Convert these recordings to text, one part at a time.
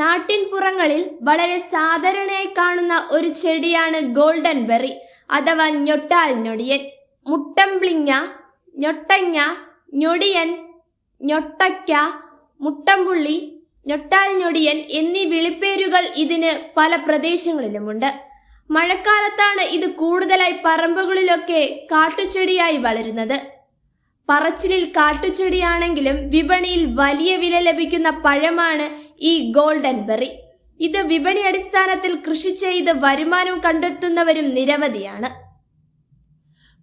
നാട്ടുമ്പുറങ്ങളിൽ വളരെ സാധാരണയായി കാണുന്ന ഒരു ചെടിയാണ് ഗോൾഡൻ ബെറി അഥവാ ഞൊട്ടാൽ ഞൊടിയൻ. മുട്ടംപ്ലിങ്ങ ഞൊട്ടങ്ങ ഞൊടിയൻ ഞൊട്ടയ്ക്ക മുട്ടംപുള്ളി ഞൊട്ടാൽ ഞൊടിയൻ എന്നീ വിളിപ്പേരുകൾ ഇതിന് പല പ്രദേശങ്ങളിലുമുണ്ട്. മഴക്കാലത്താണ് ഇത് കൂടുതലായി പറമ്പുകളിലൊക്കെ കാട്ടുചെടിയായി വളരുന്നത്. പറച്ചിലിൽ കാട്ടുചെടിയാണെങ്കിലും വിപണിയിൽ വലിയ വില ലഭിക്കുന്ന പഴമാണ് ഈ ഗോൾഡൻ ബെറി. ഇത് വിപണി അടിസ്ഥാനത്തിൽ കൃഷി ചെയ്ത് വരുമാനം കണ്ടെത്തുന്നവരും നിരവധിയാണ്.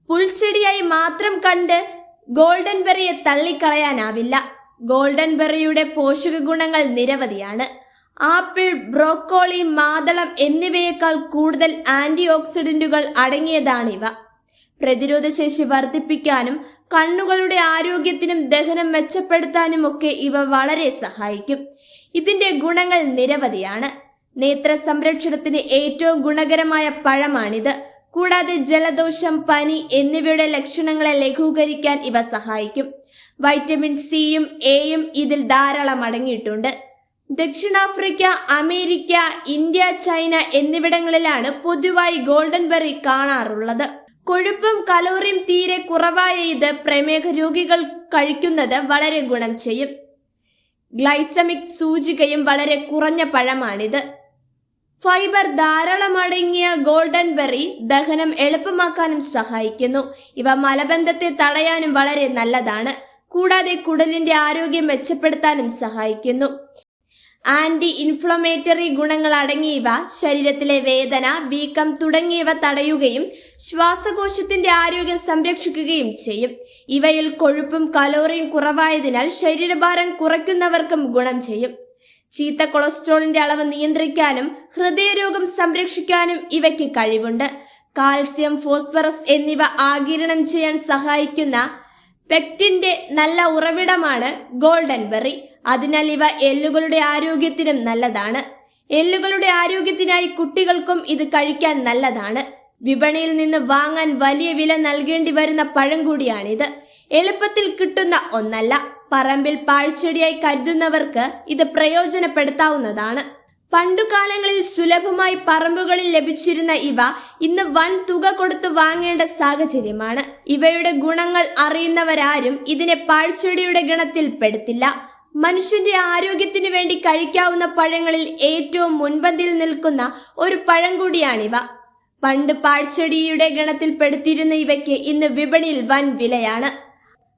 പുൽച്ചെടിയായി മാത്രം കണ്ട് ഗോൾഡൻ ബെറിയെ തള്ളിക്കളയാനാവില്ല. ഗോൾഡൻ ബെറിയുടെ പോഷക ഗുണങ്ങൾ നിരവധിയാണ്. ആപ്പിൾ ബ്രോക്കോളി മാതളം എന്നിവയേക്കാൾ കൂടുതൽ ആന്റി ഓക്സിഡന്റുകൾ അടങ്ങിയതാണിവ. പ്രതിരോധശേഷി വർദ്ധിപ്പിക്കാനും കണ്ണുകളുടെ ആരോഗ്യത്തിനും ദഹനം മെച്ചപ്പെടുത്താനുമൊക്കെ ഇവ വളരെ സഹായിക്കും. ഇതിന്റെ ഗുണങ്ങൾ നിരവധിയാണ്. നേത്ര സംരക്ഷണത്തിന് ഏറ്റവും ഗുണകരമായ പഴമാണിത്. കൂടാതെ ജലദോഷം പനി എന്നിവയുടെ ലക്ഷണങ്ങളെ ലഘൂകരിക്കാൻ ഇവ സഹായിക്കും. വൈറ്റമിൻ സിയും എയും ഇതിൽ ധാരാളം അടങ്ങിയിട്ടുണ്ട്. ദക്ഷിണാഫ്രിക്ക അമേരിക്ക ഇന്ത്യ ചൈന എന്നിവിടങ്ങളിലാണ് പൊതുവായി ഗോൾഡൻ ബെറി കാണാറുള്ളത്. കൊഴുപ്പും കലോറിയും തീരെ കുറവായ ഇത് പ്രമേഹ രോഗികൾ കഴിക്കുന്നത് വളരെ ഗുണം ചെയ്യും. ഗ്ലൈസമിക് സൂചികയും വളരെ കുറഞ്ഞ പഴമാണിത്. ഫൈബർ ധാരാളമടങ്ങിയ ഗോൾഡൻ ബെറി ദഹനം എളുപ്പമാക്കാനും സഹായിക്കുന്നു. ഇവ മലബന്ധത്തെ തടയാനും വളരെ നല്ലതാണ്. കൂടാതെ കുടലിന്റെ ആരോഗ്യം മെച്ചപ്പെടുത്താനും സഹായിക്കുന്നു. ആന്റി ഇൻഫ്ലമേറ്ററി ഗുണങ്ങൾ അടങ്ങിയവ ശരീരത്തിലെ വേദന വീക്കം തുടങ്ങിയവ തടയുകയും ശ്വാസകോശത്തിന്റെ ആരോഗ്യം സംരക്ഷിക്കുകയും ചെയ്യും. ഇവയിൽ കൊഴുപ്പും കലോറിയും കുറവായതിനാൽ ശരീരഭാരം കുറയ്ക്കുന്നവർക്കും ഗുണം ചെയ്യും. ചീത്ത കൊളസ്ട്രോളിന്റെ അളവ് നിയന്ത്രിക്കാനും ഹൃദയരോഗം സംരക്ഷിക്കാനും ഇവയ്ക്ക് കഴിവുണ്ട്. കാൽസ്യം ഫോസ്ഫറസ് എന്നിവ ആകിരണം ചെയ്യാൻ സഹായിക്കുന്ന പെക്റ്റിന്റെ നല്ല ഉറവിടമാണ് ഗോൾഡൻ ബെറി. അതിനാൽ ഇവ എല്ലുകളുടെ ആരോഗ്യത്തിനും നല്ലതാണ്. എല്ലുകളുടെ ആരോഗ്യത്തിനായി കുട്ടികൾക്കും ഇത് കഴിക്കാൻ നല്ലതാണ്. വിപണിയിൽ നിന്ന് വാങ്ങാൻ വലിയ വില നൽകേണ്ടി വരുന്ന പഴം കൂടിയാണിത്. എളുപ്പത്തിൽ കിട്ടുന്ന ഒന്നല്ല. പറമ്പിൽ പാഴ്ചെടിയായി കരുതുന്നവർക്ക് ഇത് പ്രയോജനപ്പെടുത്താവുന്നതാണ്. പണ്ടുകാലങ്ങളിൽ സുലഭമായി പറമ്പുകളിൽ ലഭിച്ചിരുന്ന ഇവ ഇന്ന് വൻ തുക കൊടുത്തു വാങ്ങേണ്ട സാഹചര്യമാണ്. ഇവയുടെ ഗുണങ്ങൾ അറിയുന്നവരാരും ഇതിനെ പാഴ്ചെടിയുടെ ഗണത്തിൽ പെടുത്തില്ല. മനുഷ്യന്റെ ആരോഗ്യത്തിനു വേണ്ടി കഴിക്കാവുന്ന പഴങ്ങളിൽ ഏറ്റവും മുൻപന്തിയിൽ നിൽക്കുന്ന ഒരു പഴം കൂടിയാണിവ. പണ്ട് പാഴ്ചെടിയുടെ ഗണത്തിൽപ്പെടുത്തിയിരുന്ന ഇവയ്ക്ക് ഇന്ന് വിപണിയിൽ വൻ വിലയാണ്.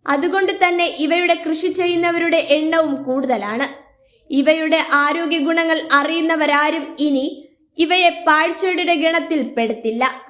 അതുകൊണ്ട് തന്നെ ഇവയുടെ കൃഷി ചെയ്യുന്നവരുടെ എണ്ണവും കൂടുതലാണ്. ഇവയുടെ ആരോഗ്യ ഗുണങ്ങൾ അറിയുന്നവരാരും ഇനി ഇവയെ പാഴ്ചെടിയുടെ ഗണത്തിൽ പെടുത്തില്ല